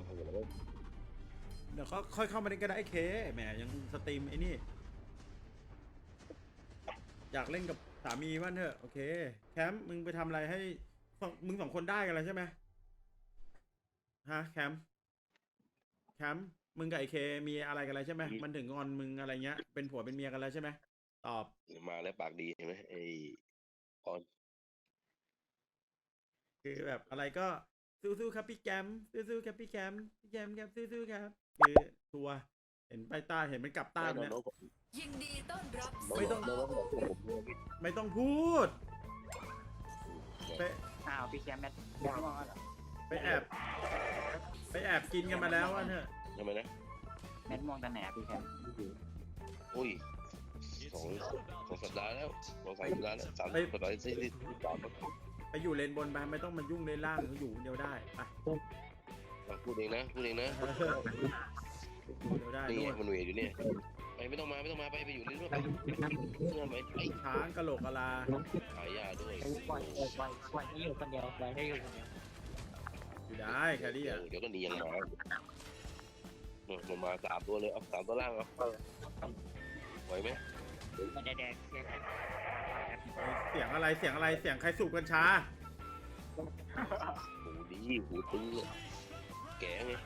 ามผมแล้วเดี๋ยวก็ค่อยเข้ามาเล่นก็ได้ไอ้เคแหมยังสตรีมไอ้นี่ อยากเล่นกับสามีว่านเถอะ โอเค แคมป์มึงไปทำอะไรให้สองมึงสองคนได้กันแล้วใช่ไหมฮะแคมป์แคมป์มึงกับไอ้เคมีอะไรกันแล้วใช่ไหมมันถึงงอนมึงอะไรเงี้ย เป็นผัวเป็นเมียกันแล้วใช่ไหมตอบ มาแล้วปากดีเห็นไหมไอ้ออนคือแบบอะไรก็ สู้ๆครับพี่แกมสู้ๆครับพี่แกมพี่แกมครับสู้ๆครับ คือทัวร์เห็นไปใต้เห็นมันกลับใต้น้เนี่ยองๆผมยินดีต้อนรับน้องไม่ต้องน้องๆผมผมผมผิดไม่ต้องพูด ไปอ้าวพี่แชมป์แมทม่วงแล้วเหรอไปแอบ ไปแอบกินกันมาแล้วอะเถอะทำไมนะแมทม่วงตอนไหนอะพี่แชมป์อุ้ยสองสองสัปดาห์แล้วสองสามสัปดาห์แล้วสามสัปดาห์ที่ที่ที่สามแล้ว ไปอยู่เลนบนไปไม่ต้องมายุ่งเลนล่างเขาอยู่คนเดียวได้ไปอะพูดเองนะพูดเองนะเออเดียวได้นี่ด้ไงวยมันเหนื่อยอยู่เนี่ยไปไม่ต้องมาไม่ต้องมาไปไปอยู่เรื่อยๆไปเมื่อไหร่ไอ้ช้างกะโหลกกะลาขายยาด้วยปล่อยปล่อยปล่อยปล่อยให้อยู่คนเดียวปล่อยให้อยู่คนเดียวอยู่ได้แครี่เดี๋ยวอะเดี๋ยวก็หนียังมามันมาสามตัวเลยเอาสามตัวล่างเอาไหวไหมมันแดงๆแดง เสียงอะไรเสียงอะไรเสียงใครสูบกัญชาหูดีหูตึงเลยแก่ไงๆ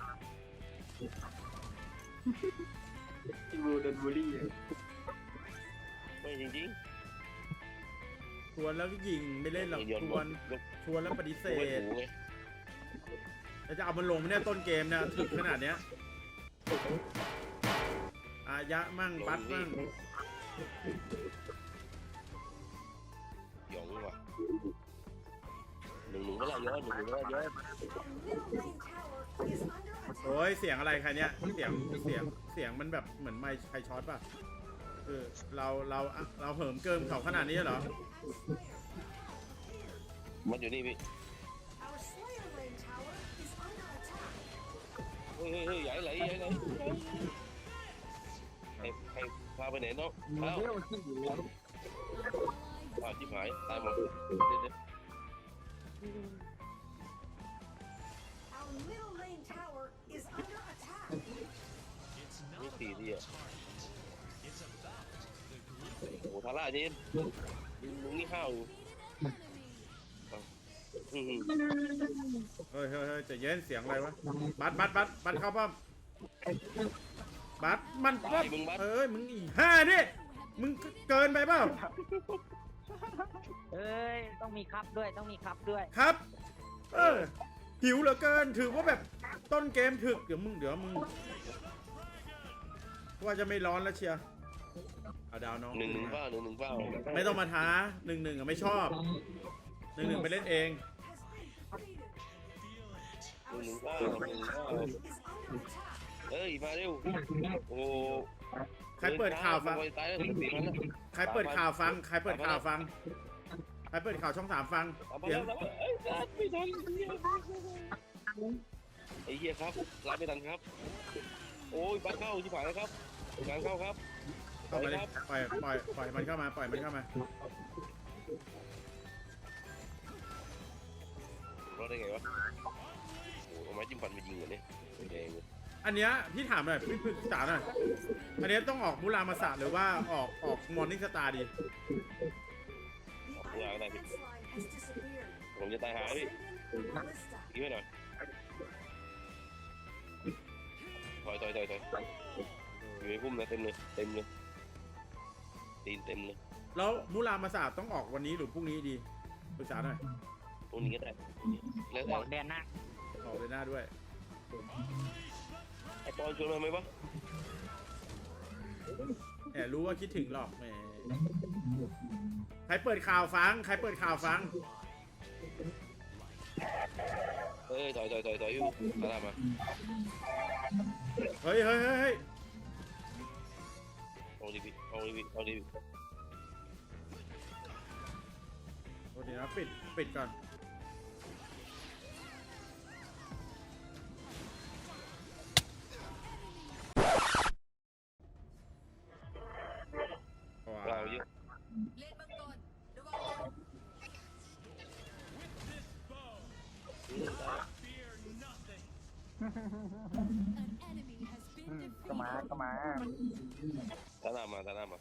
บูโดนบูลลี่ไม่จริงชวนแล้วก็ยิงไม่เล่นหรอกๆย้อนชบวนยกชวนแล้วปฏิเสไว้ธหูไงแล้วจะเอามันลงไหมเนี่ยต้นเกมเนี่ยถึกขนาดเนี้ยอายะมั่งบัตมั่งหยอง นึ่งหนึ่งก็ละย้อนหนึ่งหนึ่งก็ละย้อนโอ้ยเสียงอะไรใครเนี่ยเสียงเสียงเสียงมันแบบเหมือนไมค์ใครช็อตป่ะเออเราเราเราเหิมเกิมเขาขนาดนี้เหรอมันอยู่นี่พี่เฮ้ยเฮ้ยเฮ้ยใหญ่ไหลใหญ่ไหลใครใครพาไปไหนน้องเอ้าเร็วที่อยู่แล้วอ้าวชิบหายตายหมดเดี๋ยว เดี๋ยวนี่สี่ที่อะโอ้โหทาร่าเจนมึงนี่ห้าวอยู่อ้าวอืมเฮ้ยเฮ้ยเฮ้ยใจะเย็นเสียงอะไรวะ บัตบัตบัตบัตเข้าป้อมบัตมันป้อมเอ้ยมึงอีห้านี่มึงเกินไปเปล่าเอ้ย ต้องมีครับด้วย ต้องมีครับด้วย ครับ เออหิวเหลือเกินถือว่าแบบต้นเกมถึกเดี๋ยวมึงเดี๋ยวมึง ว่าจะไม่ร้อนแล้วเชียร์เอาดาวน้องหนึ่งหนึ่งเป้าหนึ่งหนึ่งเป้าไม่ต้องมาท้าหนึ่งหนึ่งอะไม่ชอบหนึ่งหนึ่งไปเล่นเองหนึ่งหนึ่งเป้าหนึ่งหนึ่งเป้าเอ้ยมาเร็วโอ้ใครเปิดข่าวฟังตายแล้วสี่พันแล้วใครเปิดข่าวฟังใครเปิดข่าวฟังใครเปิดข่าวช่องสามฟังเอามาเสียแล้งวเอ้ยรับไม่ทันไอ้เหี้ยครับรับไม่ทันครับ โอ้ยบ้านเข้าชิบหายแล้วครับ งานเข้าครับเข้ามาเลยปล่อยปล่อยปล่อยมันเข้ามาปล่อยมันเข้ามา รอดได้ไงวะโอ้โหเอาไม้จิ้มฟันมายิงเหรอเนี่ยแดงเลยอันเนี้ยพี่ถามหน่อยพี่ปรึกษาหน่อยอันเนี้ยต้องออกมุรามาสะหรือว่าออกออกมอร์นิ่งสตาร์ดีเอาเอาได้พี่ผมจะตายหาพี่ยิงไว้หน่อยถอยถอยถอยถอย อยู่ในพุ่มนะเต็มเลยเต็มเลยตีนเต็มเลยแล้วมุรามาสะต้องออกวันนี้หรือพรุ่งนี้ดีปรึกษาหน่อยพวกนี้ก็ได้แล้วบแต่อกเดือนหน้าออกเลยหน้าด้วย ไอ้ปอนชวนมาไหมวะแหมรู้ว่าคิดถึงหรอกแหมใครเปิดข่าวฟัง ใครเปิดข่าวฟังเอ้ยถอยถอยถอยถอยอยู่ตามมาเฮ้ยเฮ้ยเฮ้ยเฮ้ย เอาดิพี่เอาดิพี่เองดิพี่โอเคนะปิด ปิดก่อน มา ตาหน้ามาตาหน้ามา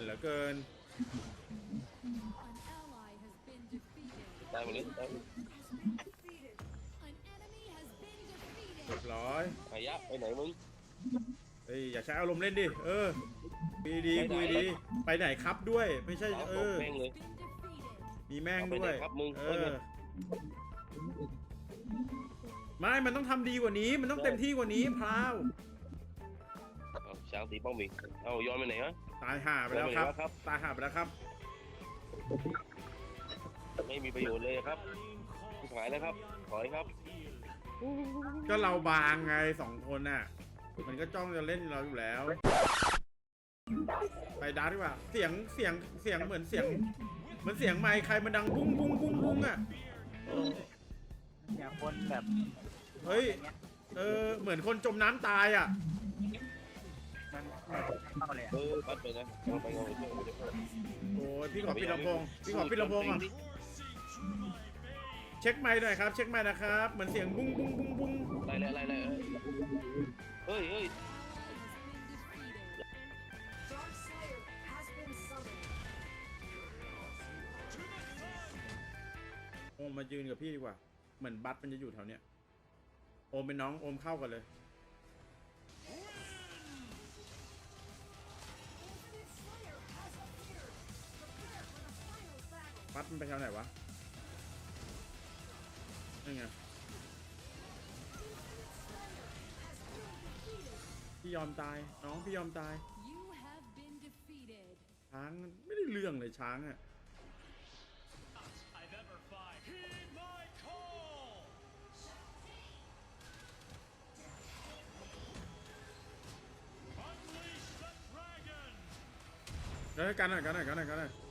เราแม่นเหลือเกินได้หมดเลยได้หมดเรียบร้อยอายะไปไหนมึงเฮ้ยอย่าใช้อารมณ์เล่นดิ เออคุยดีไปไหนคุยดี ไปไหนครับด้วย ไม่ใช่ เอาเอตกอ แม่งเลยมีแม่งเอาไปด้วยไหนครับมึงเอเอาไปอไหนไม่ มันต้องทำดีกว่านี้ มันต้องเต็มที่กว่านี้พราวเอา ช้างตีป้องมีเอาย้อนไปไหนวะตายห่าไปแล้วครับย้อนไปไหนวะครับตายห่าไปแล้วครับ ไม่มีประโยชน์เลยครับหายแล้วครับ ถอยครับ ก็เราบางไงสองคนน่ะ มันก็จ้องจะเล่นเราอยู่แล้ว ไปดาร์กดีกว่า เสียงเสียงเสียงเหมือนเสียงเหมือนเสียงไมค์ใครมันดังบุ้งบุ้งบุ้งบุ้งอะ เนี่ยคนแบบเฮ้ย เออ เหมือนคนจมน้ำตายอะมันมัน เข้าเลยอะเออปัดไปนะเอาไปเอาไปเอาไปเอาไปโอ้ยพี่ขอปิดลำโพงพี่ขอปิดลำโพงอะเช็คไมค์หน่อยครับ เช็คไมค์นะครับเหมือนเสียงบุ้งบุ้งบุ้งบุ้งไล่ไล่ไล่ไล่เฮ้ยเฮ้ย Dark Slayer has been summoned. โอมมายืนกับพี่ดีกว่า เหมือนบัตมันจะอยู่แถวเนี้ยโอมเป็นน้องโอมเข้ากันเลย บัตมันไปแถวไหนวะนี่ไงพี่ยอมตาย น้องพี่ยอมตาย You have been defeated. ช้างไม่ได้เรื่องเลยช้างอะ I've ever fought. Heed my call! เดี๋ยวกันหน่อยกันหน่อยกันหน่อยกันหน่อย